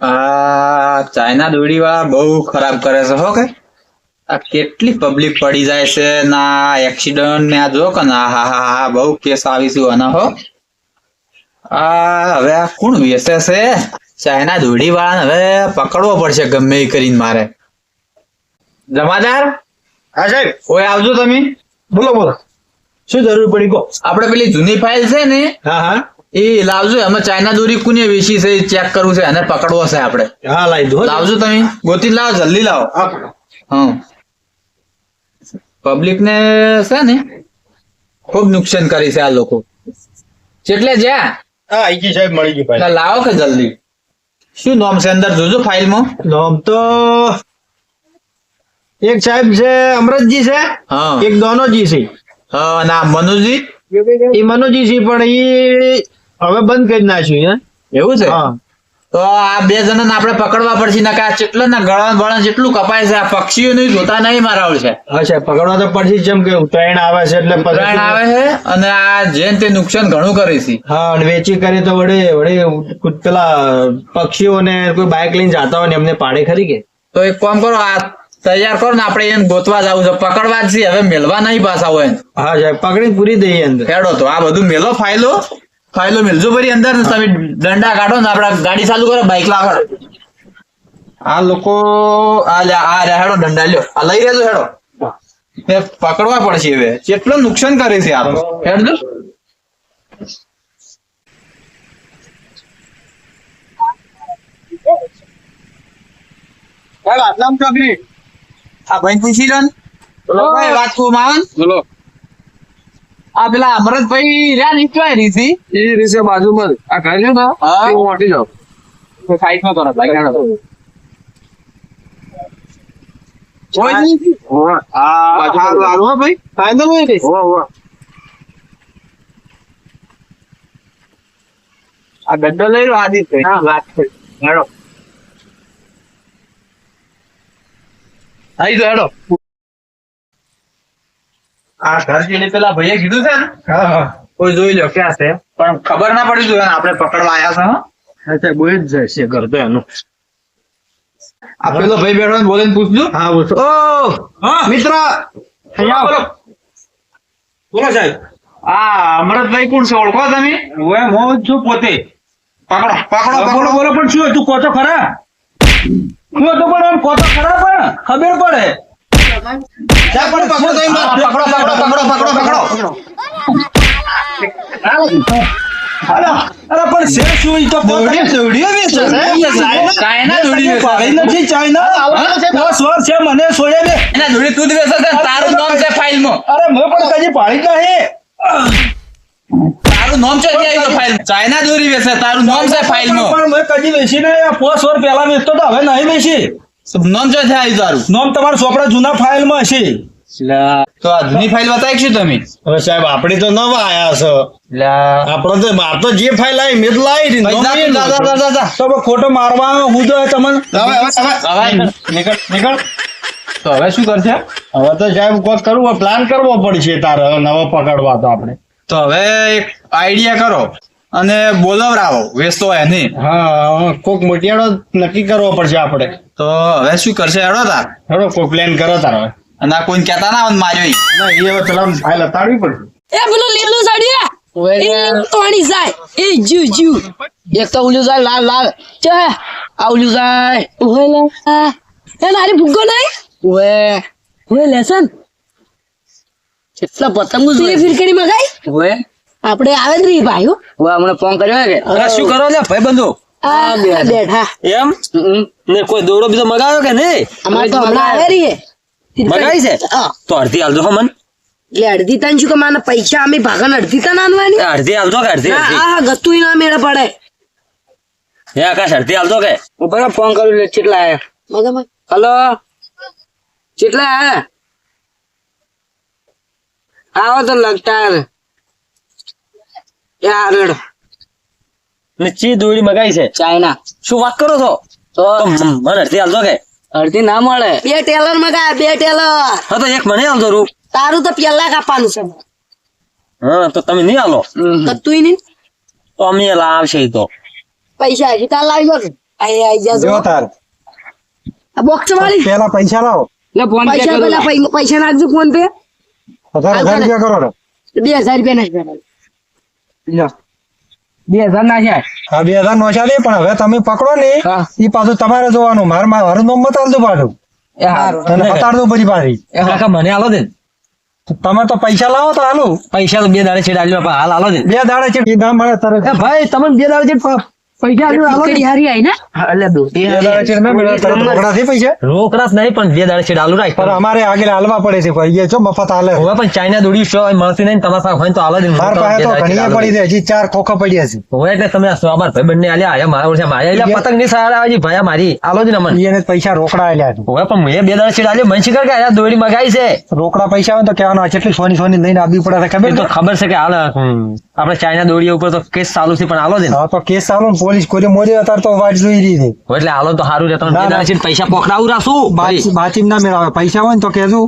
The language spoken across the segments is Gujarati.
આ ચાઇના દોરી વાળા બહુ ખરાબ કરે છે હો કે આ કેટલી પબ્લિક પડી જાય છે ના એક્સિડન્ટ ને આ જો કે ના હા હા હા બહુ કેસ આવીશું આના હો. આ હવે આ કોણ વેસે છે? ચાઇના દોરી વાળાને હવે પકડવો પડશે ગમે એ કરીને મારે. જમાદાર? હા સાહેબ. ઓય આવજો તમે. બોલો બોલો. શું જરૂર પડી? કહો આપણે પેલી જૂની ફાઇલ છે ને હા હા. એ લાવજો એમાં ચાઇના દોરી કુને વેચી છે ચેક કરવું છે અને પકડવો છે આપણે. હા લાવી દો લાવજો તમે. ગોતી લાવો જલ્દી લાવો. હા પબ્લિક ને છે ને ખૂબ નુકસાન કરી છે આ લોકો. એટલે જ્યાં હા આઈ ગઈ સાહેબ મળી ગઈ ભાઈ. લાવો કે જલ્દી? શું નામ છે અંદર? જોજો ફાઇલમાં. નામ તો એક સાહેબ છે અમૃતજી છે. હા. એક દોનોજી છે. હા ના મનુજી? એ મનોજી છે પણ એ હવે બંધ કરી નાખ્યું હે એવું છે? તો આ બે જણાને આપણે પકડવા પડશે ને આ કેટલા ના ગળા બળા જેટલું કપાય છે આ પક્ષીઓ નહીં જોતા નહીં મારા છે. અચ્છા પકડવા તો પડશે જેમ કે ઉત્તરાયણ આવે છે એટલે ઉત્તરાયણ આવે છે અને આ જેન તે નુકસાન ઘણું કરે છે. હા અને વેચી કરે તો વડે વડે પેલા પક્ષીઓને કોઈ બાઇક લઈને જાતા હોય ને એમને પાડે ખરી કે? તો એક કામ કરો આ તૈયાર કરો ને આપણે એને ગોતવા જવું છે. પકડવા જ છે હવે મેલવા નહીં પાછા હોય. હા સાહેબ પકડી પૂરી દઈએ અંદર. હેડો તો આ બધું મેલો ફાઇલો ફાઇલો મેલજો ભરી અંદર તમે દંડા કાઢો ને આપડા ગાડી ચાલુ કરો બાઇક લાવો આ લોકો આ આ હેડો દંડા લ્યો. આ લઈ રહેજો હેડો. પકડવા પડશે હવે. કેટલું નુકસાન કરે છે આ હેડજો આટલામાં ચોકડી આ ભાઈ પૂછી લો ભાઈ વાત કહું માવન બોલો. આ પેલા અમરતભાઈ રહ્યા નીચવાય રીસી? એ રીસે બાજુમાં. આ ઘર છે ને? હા. હટી જાઉં સાઈડમાં કરો હોવે. આ ગड्ढો લઈ લો આદિત્ય વાત હેડો. આઈ જો હેડો. આ ઘર જેને પેલા ભાઈએ કીધું છે ને? હા હા. કોઈ જોઈ લો ક્યાં છે? પણ ખબર ના પડી જોઈએ આપણે પકડવા આયા છે હો. સાહેબ બોલી જ જાય છે ઘર તો એનું. આ પેલો ભાઈ બેઠો બોલે પૂછજો. હા બોલો. ઓ મિત્ર. અહીંયા બોલો. સાહેબ. આ અમરતભાઈ કોણ છે? ઓળખો તમે? હું છું પોતે. પકડો પકડો બોલો પકડો. બોલો પણ શું હતું? કોચો તો ખરા. શું હતું પણ આમ કહો તો ખરા પણ ખબર પડે. મને છોડે ને એના દોડી તું જ તારું નામ છે ફાઇલમાં અરે પણ કદી પાડી નહીં તારું નામ છે આવ્યું ફાઇલ ચાઇના દોરી વેચે, તારું નામ છે ફાઇલમાં. પણ મેં કદી વેચી નહીં પોસ્ટ વર પહેલા વેચતો તો હવે નહીં વેચી. નામ છે ત્યાં તારું. નોમ તમારા સોપડા જૂના ફાઇલમાં હશે. તો આ જૂની ફાઇલ બતાવી શું તમે? હવે સાહેબ આપણે તો નવા આયા છે. આપણે તો બાર તો જે ફાઇલ આવી મેં લાવી હતી. દાદા દાદા જા, જા, જા, જા, જા. તો ખોટો મારવા હું તો તમને હવે નીકળ નીકળ. તો હવે શું કરશે? હવે તો સાહેબ કોઈ કરવું પ્લાન કરવો પડશે તારે નવો પકડવા તો આપણે. તો હવે એક આઈડિયા કરો. અને બોલાવરાવો વેચતો હોય નહીં. હા કોક મોટિયાળો નક્કી કરવો પડશે આપણે. તો હવે શું કરશે? હેડો તાર. હેડો કોઈ પ્લાન કરો તાર હવે. અને આ કોઈને કહેતા ના આવે માર્યો. ના એ હવે પેલા ફાઇલ અતાડવી પડશે. એ પેલું લીલું સાડીયા એ તોડી જાય. એ જુ જુ એક તો ઉલ્યું જાય લાલ લાલ. ચે આ ઉલ્યું જાય. ઓહે લે એ નારી ભૂગો નહીં? લેસન. કેટલા પતંગો તું ફિરકડી મગાઈ? આપણે આવે જ રહી ભાઈઓ. ઓએ હમણાં ફોન કર્યો હે કે? શું કરો લે ભાઈ બંધુ આ બેઠા. એમ? હમ. ને કોઈ દોડો બીજો મગાવ્યો કે નહીં? અમારે તો હમણાં આવે રહી મગાઈ છે? હા. તો અડધી હાલજો હો મન. એટલે અડધી તન શું કે માને પૈસા અમે ભાગન અડધી તન આનવાની એ અડધી હાલજો કે અડધી ના અડધી? આ ગતું ના મેળે પડે. હે આકાશ અડધી હાલજો કે? હું બરાબર ફોન કર્યો એટલે કેટલા આયા મગર મગ. હલો કેટલા આયા આવો તો લગતા હેડો. ને ચી દોડી મગાઈ છે. ચાઇના. શું વાત કરો છો? તો મને અડધી હાલજો કે. અડધી ના મળે. બે ટેલર મગાય બે ટેલર. હા તો એક મને હાલજો રૂ તારું તો પેલા કાપવાનું છે. હા તો તમે નહીં હાલો તો તું નહીં? તો અમે લાવશે તો. પૈસા હજી તાર લાવી દો આઈ આઈ જાજો. જો તાર. બોક્સ વાળી? પેલા પૈસા લાવો. લે ફોન પે પૈસા કરો. પેલા પૈસા નાખજો ફોન પે વધારે હજાર રૂપિયા કરો ને. બે હજાર રૂપિયા નાખ લ્યો. બે હજાર નાખ્યા હા બે હજાર નોશા દે પણ હવે તમે પકડો ને એ પાછું તમારે જોવાનું. મારે મારું નામ બતાવજો પાછું. બતાડજો પછી પાછી. કાકા મને આલો દે. તમે તો પૈસા લાવો તો હાલું પૈસા તો બે દાડે છેડા આલ્યો હાલ આલો દે. બે દાડે છે એ દામ મળે તરત. ભાઈ તમે બે દાડે છે પ- પૈસા રોકડા થી પૈસા? રોકડા જ નહીં પણ બે દાડે છેડા આલુ રાખ. અમારે આગળ હાલવા પડે છે કોઈ જો મફત હાલે. હવે પણ ચાઇના દોડી શો મળતી નહીં તમારા હોય તો આલો માર પાસે તો ઘણી પડી. છે હજી ચાર ખોખા પડ્યા છે. હવે એટલે તમે આ ભાઈ બંને આલ્યા આયા મારા પતંગની સારા આવી ભાઈ મારી. આલો જ ને મને એને પૈસા રોકડા આલ્યા હવે પણ મેં બે દાડે છેડ આલ્યો મને શીખર કે આ દોડી મગાઈ છે. રોકડા પૈસા હોય તો કહેવાનું કેટલી સોની સોની લઈને આવવી પડે ખબર તો છે? ખબર છે કે હાલ આપણે ચાઇના દોડી ઉપર તો કેસ ચાલુ છે પણ આલો દે ને. તો કેસ ચાલુ ને પોલીસ કોરી મોરી અતાર તો વાટ જોઈ રહી છે એટલે હાલો તો સારું રહે તમે ના, પૈસા પકડાવું રાખું ભાઈ. બાચી બાચી ના મેળવે. પૈસા હોય ને તો કેજો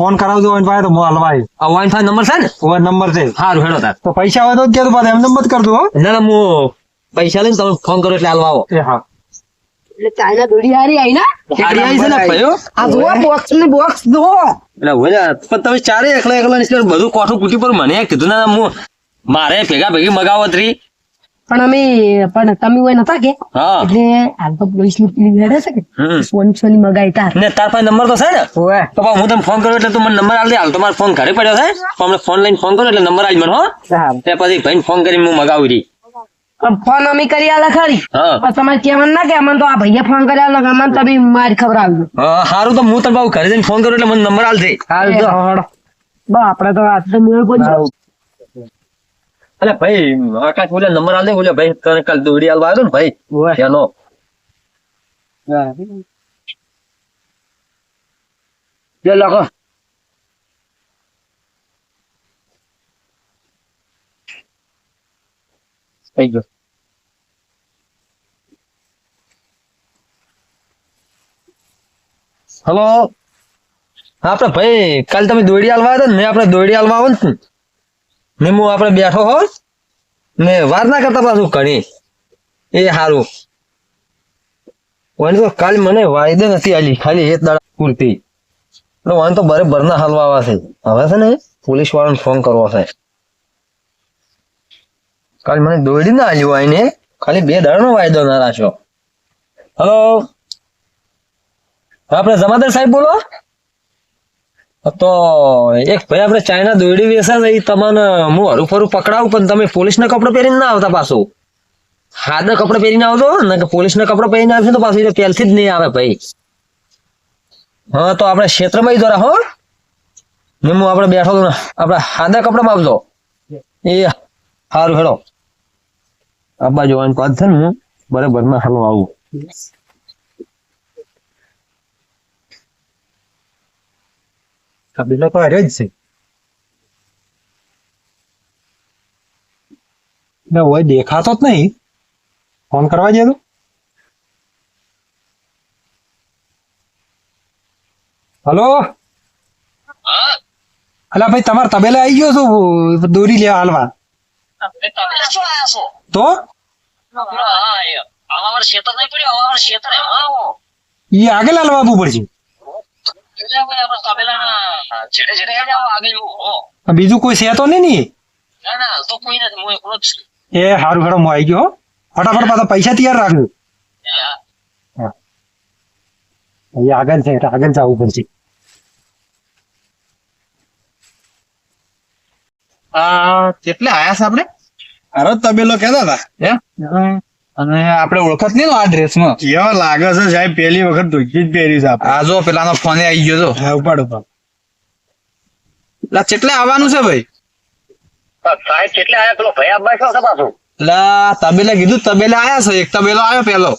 ફોન કરાવજો હોય ભાઈ તો હું હલવાય આ વાઈફાઈ નંબર છે ને? ઓવર નંબર છે. સારું હેડો તાર. તો પૈસા હોય તો જ કહેજો પાછા એમ નંબર કરજો હો. ના ના હું પૈસા લઈને તમે ફોન કરો એટલે હાલવા આવો. એ હા. એટલે ચાઇના દોડી હારી આઈ ને? હારી આવી છે ને આ બોક્સ ને બોક્સ જુઓ. એટલે હોય પણ તમે ચારે એકલા એકલા નીકળે બધું કોઠું કૂટી પર મને કીધું ના હું મારે ભેગા ભેગી મગાવત રહી. પણ અમે પણ તમે હોય નતા કે? એટલે હાલ તો પોલીસની પેલી લડે છે કે. સોની સોની મગાઈ તાર. ને તાર પાસે નંબર તો છે ને? ઓવે તો હું તમને ફોન કર્યો એટલે તું મને નંબર આલ દે. હાલ તો મારો ફોન ઘરે પડ્યો છે. તો અમને ફોન લઈને ફોન કરો એટલે નંબર આજ મને હો. તે પછી ભાઈને ફોન કરીને હું મગાવી રહી ફોન અમે કરી આલા ખરી. તમારે કહેવાનું ના કે અમને તો આ ભૈયા ફોન કર્યા લગ અમને તમે મારી ખબર આવજો સારું તો હું તને બાબુ ઘરે જઈને ફોન કર્યો એટલે મને નંબર આલ દે. હાલ તો બા આપણે તો આજ તો મેળ પડી અલે ભાઈ આકાશ બોલે નંબર આલે બોલે ભાઈ તને કાલ દોડી આલવા આવ્યો ને ભાઈ? એનો જો લખો. થઈ ગયો. હલો? હા આપડે ભાઈ કાલ તમે દોડી આલવા આવ્યા હતા ને આપણે દોડી હાલવા આવો ને. ને હું આપણે બેઠો હો ને વાર ના કરતા પાછું ઘણી. એ સારું તો કાલ મને વાયદે નથી આલી, ખાલી એક દાડા પૂરતી. એટલે વાંધો તો બરે બરના હાલવા આવા છે. હવે છે ને પોલીસ વાળાને ફોન કરવો છે. કાલ મને દોડી ના આલ્યું આઈને ખાલી બે દાડાનો વાયદો ના રાખ્યો. હલો આપણે જમાદાર સાહેબ બોલો? તો એક ભાઈ આપણે ચાઇના દોડી વેચે ને તમને હું હરું ફરું પકડાવું, પણ તમે પોલીસના કપડાં પહેરીને ના આવતા પાછું. સાદા કપડા પહેરીને આવતો ને કે પોલીસના કપડા પહેરીને આવશે તો પાછું પહેલથી જ નહીં આવે ભાઈ. હા, તો આપણે ક્ષેત્રમાં દ્વારા હો. ને હું આપણે બેઠો તો ને, આપણે હાદા કપડામાં આવજો. એ સારું હેડો. આબા જોવાની પાછળ ને હું, બરાબર, ના હાલો આવું. કબીલો તો હાર્યો જ છે ને હોય દેખાતો જ નહીં ફોન કરવા દે તો હલો અલા ભાઈ તમારે તબેલે આવી ગયો છું દોરી લેવા હાલવા તો ઈ આગળ હાલવા આવવું પડશે આ બીજું કોઈ છે તો નહીં ને એ સારું હેડો હું આવી ગયો ફટાફટ પાછા પૈસા તૈયાર રાખજો. અહીંયા આગળ છે એટલે આગળ જવું પડશે. આ કેટલે આયા છે આપણે? અરે તબેલો કેતા હતા. એમ અને આપણે ઓળખત નહીં નો આ ડ્રેસમાં કેવો લાગે છે સાહેબ પહેલી વખત ધોતી જ પહેરી છે આ જો પેલાનો ફોન આવી ગયો તો. હા ઉપાડ ઉપાડ. લા કેટલે આવવાનું છે ભાઈ? સાહેબ કેટલે આયા? પેલો ભાઈ આબા છો પાછો? લા તબેલે કીધું તબેલે આયા છે. એક તબેલો આવ્યો પેલો.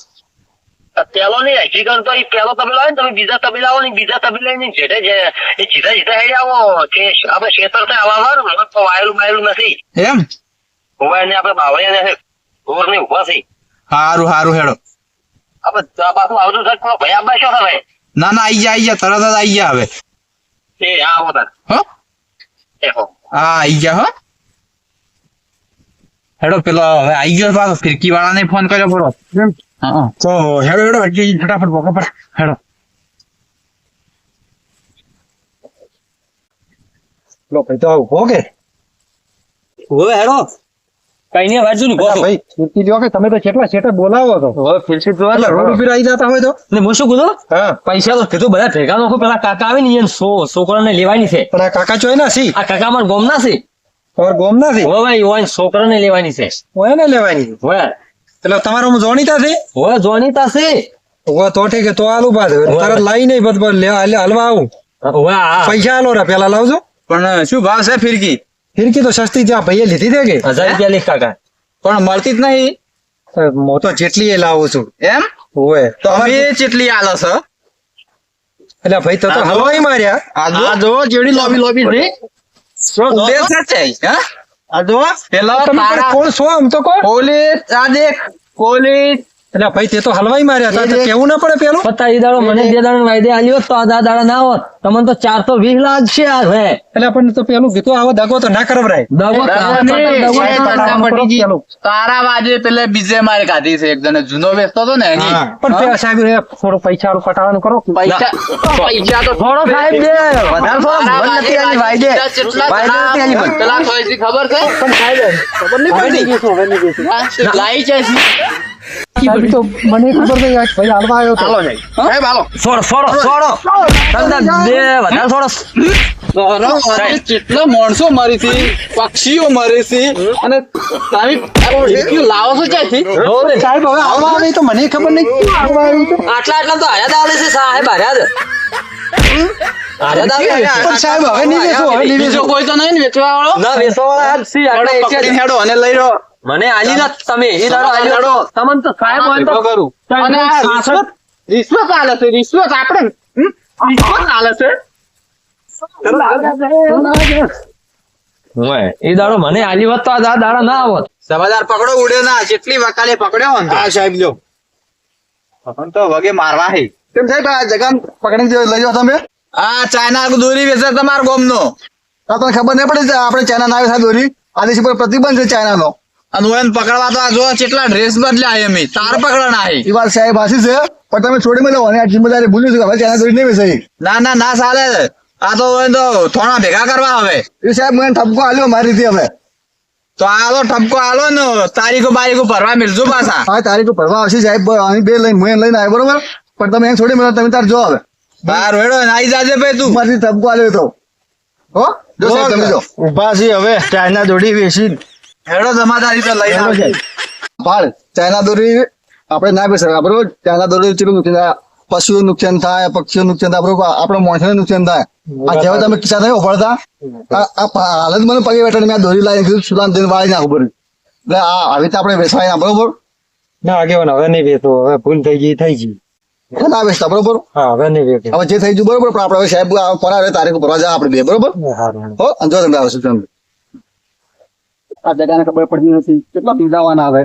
પેલો નહીં હકીકત તો એ પેલો તબેલો આવે ને તમે બીજા તબેલા આવો ને બીજા તબેલા ની જેટે છે એ જીધા જીધા હેડી આવો કે આપણે ખેતર છે આવા વાર મને તો વાયલું વાયલું નથી. એમ? ઊભા ને આપણે બાવળિયા નથી ઓર નહીં ઊભા છે. હારું હારું હેડો. ના ના આઈ જા આઈ જા તરત જ આઈ જા હવે. એ આ આવો તાર. હો? એ હો. હા આઈ જા હો. હેડો પેલો હવે આઈ ગયો પાછો. ફિરકી વાળાને ફોન કર્યો પડો હા તો હેડો હેડો ફટાફટ ભોગો પડ હેડો. લો ભાઈ તો આવું ભોગે હવે હેડો. કઈ નઈ વાંચું ને ભાઈ કીર્તિ લ્યો કે તમે તો કેટલા શેઠે બોલાવો તો હવે ફિરસી તો એટલે રોડ ઉપર આવી જતા હોય તો? ને હું શું કીધું? હા. પૈસા તો કીધું બધા ભેગા નો પેલા કાકા આવે ને એને સો છોકરાને લેવાની છે. પણ આ કાકા જોઈ ના સી? આ કાકા મારા ગોમ ના છે. તમારે ગોમ ના સી? હો ભાઈ ઓય છોકરાને લેવાની છે. હોય ને લેવાની? હવે. એટલે તમારો હું જોણીતા છે? હવે જોણીતા છે. હવે તો ઠીક તો આલુ બાદ. તરત લાઈ નહીં બધ લે હાલે હલવા આવું. આ પૈસા આલો રા પેલા લાવજો. પણ શું ભાવ છે ફિરકી? ફિરકી તો સસ્તી ત્યાં ભાઈએ લીધી દે કે? હજાર રૂપિયા લીખ કાકા. પણ મળતી જ નહીં. હું તો જેટલી એ લાવું છું. એમ? હોય તો હવે જેટલી આલો છે? એટલે ભાઈ તો. હલવાઈ માર્યા. આ જો. જેડી લોબી લોબી છે. છે. હા? આ જો. પેલા તમે કોણ છો આમ તો કોણ? પોલીસ આ દેખ. પોલીસ એટલે ભાઈ તે તો હલવાઈ માર્યા હતા તો કેવું ના પડે પેલું? પતા એ દાડો મને બે દાડો વાયદે આલ્યો તો આ દાડા ના હોત તમને તો ચારસો વીસ લાગશે આ હવે એટલે પણ તો પેલું કીધું આવો દગો તો ના કરવરાય. દગો. તારા વાજે પેલે બીજે મારે કાઢી છે એક જણે જૂનો વેચતો હતો ને પણ સાહેબ એ થોડું પૈસા વાળું પટાવાનું કરો. પૈસા પૈસા તો થોડો સાહેબ દે વધારે થોડો મન નથી આલી વાયદે. વાયદે નથી આલી મન. પેલા થોડી ખબર છે? ખબર નહીં પડી લાઈ છે? સાહેબ તો મને ખબર નહીં આ ભાઈ હાલવા આવ્યો હાલો જાય સાહેબ હાલો. સોડો સોડો સોડો તમને બે વધારે સોડો કેટલા માણસો મરી છે પક્ષીઓ મરે છે અને તમે લાવો છો ક્યાંથી? સાહેબ હવે હાલવા આવે તો મને ખબર નહીં. આટલા આટલા તો હાર્યા છે સાહેબ હાર્યા પણ સાહેબ હવે નહીં વેચો હવે નહીં બીજો કોઈ તો નહીં ને વેચવા વાળો? ના વેચવાવાળા હાલ સી હેડો, આટલા એક્યા જ. પકડીને હેડો અને લઈ રહ્યો. મને આલી ના તમે એ દાડો આલ્યો હેડો. તમને તો સાહેબ હોય તો કરું. અને રિશ્વત? રિશ્વત આલે છે રિશ્વત આપણે રિશ્વત આલે છે. એ? દાડો મને આલી હોત તો આ દાડા ના આવત સભાદાર પકડો ઉડ્યો ના. જેટલી વકાલે પકડ્યો હા સાહેબ જો પણ તો વગે મારવા હે. કેમ સાહેબ આ જગા પકડી લઈ જાઓ તમે. આ ચાઇના દોરી વેચે તમાર ગોમનો. નો તમને ખબર નહીં પડે આપણે ચાઇના ના વેચા દોરી. આદેશ પર પ્રતિબંધ છે ચાઇના નો અને હું એને પકડવા તો આ જો કેટલા ડ્રેસ બદલ્યા એમ તાર પકડવાના હે એ વાત સાહેબ હાસી છે પણ તમે છોડી મેલો અને આ જિમ્મેદારી ભૂલ્યું છે કે હવે ચાઇના દોરી નહીં વેચાઈ ના ના ના ચાલે. આ તો હું તો થોડા ભેગા કરવા હવે એ સાહેબ મને ઠપકો આલ્યો મારી રીતે હવે. તો આલો ઠપકો આલો ને તારીખો બારીખો ભરવા મિલજો પાછા. હા તારીખો ભરવા આવશે સાહેબ બે લઈને હું લઈને આવ્યો બરોબર? પણ તમે એમ છોડી મેલો તમે તાર જો હવે. બાર વેડો આઈ જાજે ભાઈ તું. મારી ઠપકો આલ્યો તો. હો? જો સાહેબ તમે જો. ઊભા છે હવે ચાઇના દોડી વેચી હેડો જમાદારી તો લઈ આવજે ભાડ ચાઇના દોરી આપણે ના બેસાડવા બરોબર? ચાઇના દોરી ચેટલું નુકસાન થાય? પશુઓ નુકસાન થાય પક્ષીઓ નુકસાન થાય બરોબર? આપણે માણસોને નુકસાન થાય. આ જેવા તમે કિસ્સા થયો પડતા આ આ પા- હાલ જ મને પગે બેઠા મેં દોરી લાવી કીધું સુલામ દઈને વાળી નાખું બરોબર એટલે આ આવી તો આપણે બેસવાય ના બરોબર? ના આગેવાન હવે નહીં વેચો હવે ભૂલ થઈ ગઈ થઈ ગઈ. બરોબર? હવે જે થઈ ગયું બરોબર પણ આપણે હવે સાહેબ આ પરાવે તારીખ ભરવા જાય આપણે બે બરોબર? હો અને જો તમે આવશો તમે. આ જગાને ખબર પડતી નથી. કેટલા પીવડાવવાના આવે